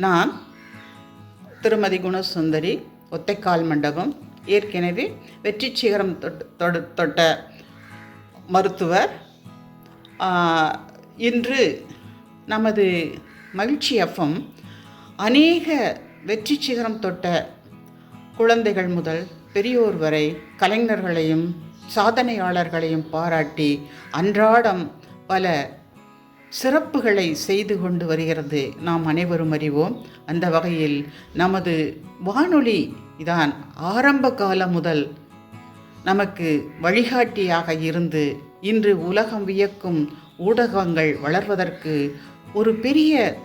நான் திருமதி குணசுந்தரி ஒத்தைக்கால் மண்டபம் ஏற்கனவே வெற்றி சிகரம் தொட்டு தொட்ட மருத்துவர். இன்று நமது மகிழ்ச்சி எஃப்எம் அநேக வெற்றி சிகரம் தொட்ட குழந்தைகள் முதல் பெரியோர் வரை கலைஞர்களையும் சாதனையாளர்களையும் பாராட்டி அன்றாடம் பல சிறப்புகளை செய்து கொண்டு வருகிறது. நாம் அனைவரும் அறிவோம். அந்த வகையில் நமது வானொலி தான் ஆரம்ப காலம் முதல் நமக்கு வழிகாட்டியாக இருந்து இன்று உலகம் வியக்கும் ஊடகங்கள் வளர்வதற்கு ஒரு பெரிய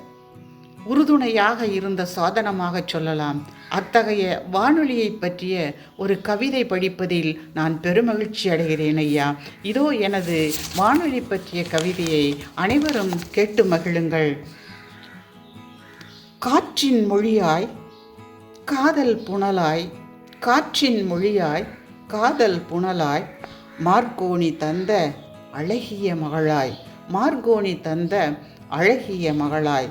உறுதுணையாக இருந்த சாதனமாக சொல்லலாம். அத்தகைய வானொலியை பற்றிய ஒரு கவிதை படிப்பதில் நான் பெருமகிழ்ச்சி அடைகிறேன் ஐயா. இதோ எனது வானொலி பற்றிய கவிதையை அனைவரும் கேட்டு மகிழுங்கள். காற்றின் மொழியாய் காதல் புனலாய் காற்றின் மொழியாய் காதல் புனலாய் மார்கோணி தந்த அழகிய மகளாய் மார்கோணி தந்த அழகிய மகளாய்.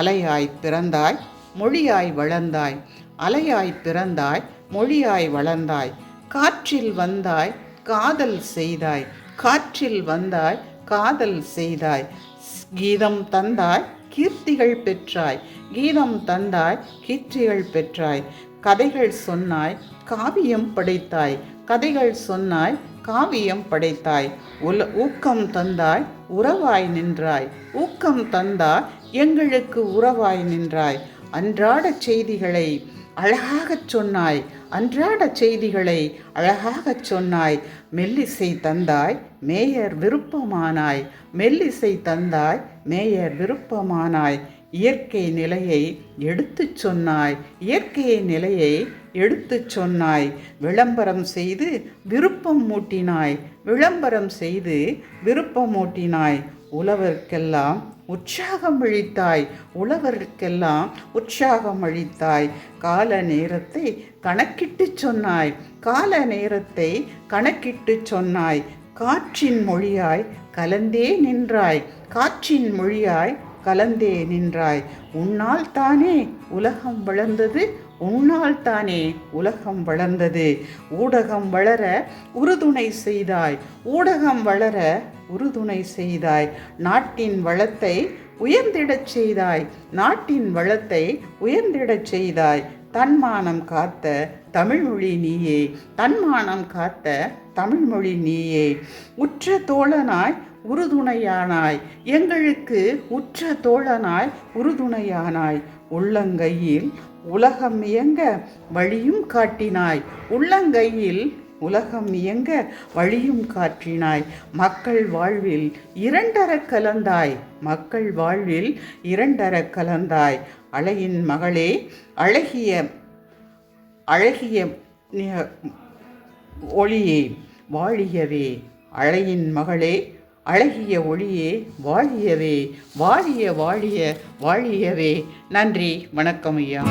அலையாய் பிறந்தாய் மொழியாய் வளர்ந்தாய். அலையாய் பிறந்தாய் மொழியாய் வளர்ந்தாய். காற்றில் வந்தாய் காதல் செய்தாய். காற்றில் வந்தாய் காதல் செய்தாய். கீதம் தந்தாய் கீர்த்திகள் பெற்றாய். கீதம் தந்தாய் கீர்த்திகள் பெற்றாய். கதைகள் சொன்னாய் காவியம் படைத்தாய். கதைகள் சொன்னாய் காவியம் படைத்தாய். உல ஊக்கம் தந்தாய் உறவாய் நின்றாய். ஊக்கம் தந்தாய் எங்களுக்கு உறவாய் நின்றாய். அன்றாட செய்திகளை அழகாகச் சொன்னாய். அன்றாட செய்திகளை அழகாகச் சொன்னாய். மெல்லிசை தந்தாய் மேயர் விருப்பமானாய். மெல்லிசை தந்தாய் மேயர் விருப்பமானாய். இயற்கை நிலையை எடுத்துச் சொன்னாய். இயற்கை நிலையை எடுத்துச் சொன்னாய். விளம்பரம் செய்து விருப்பம் மூட்டினாய். விளம்பரம் செய்து விருப்பம் மூட்டினாய். உழவர்க்கெல்லாம் உற்சாகம் அளித்தாய். உழவர்க்கெல்லாம் உற்சாகம் அளித்தாய். கால நேரத்தை கணக்கிட்டு சொன்னாய். கால நேரத்தை கணக்கிட்டு சொன்னாய். காற்றின் மொழியாய் கலந்தே நின்றாய். காற்றின் மொழியாய் கலந்தே நின்றாய். உன்னால் தானே உலகம் வளர்ந்தது? உன்னால் தானே உலகம் வளர்ந்தது. ஊடகம் வளர உறுதுணை செய்தாய். ஊடகம் வளர உறுதுணை செய்தாய். நாட்டின் வளத்தை உயர்ந்திடச் செய்தாய். நாட்டின் வளத்தை உயர்ந்திடச் செய்தாய். தன்மானம் காத்த தமிழ்மொழி நீயே. தன்மானம் காத்த தமிழ்மொழி நீயே. உற்ற தோழனாய் உறுதுணையானாய். எங்களுக்கு உற்ற தோழனாய் உறுதுணையானாய். உள்ளங்கையில் உலகம் இயங்க வழியும் காட்டினாய். உள்ளங்கையில் உலகம் இயங்க வழியும் காற்றினாய் மக்கள் வாழ்வில் இரண்டர கலந்தாய். மக்கள் வாழ்வில் இரண்டர கலந்தாய். அழகின் மகளே அழகிய அழகிய ஒளியே வாழியவே. அழையின் மகளே அழகிய ஒளியே வாழியவே வாழிய வாழிய வாழியவே. நன்றி வணக்கம் ஐயா.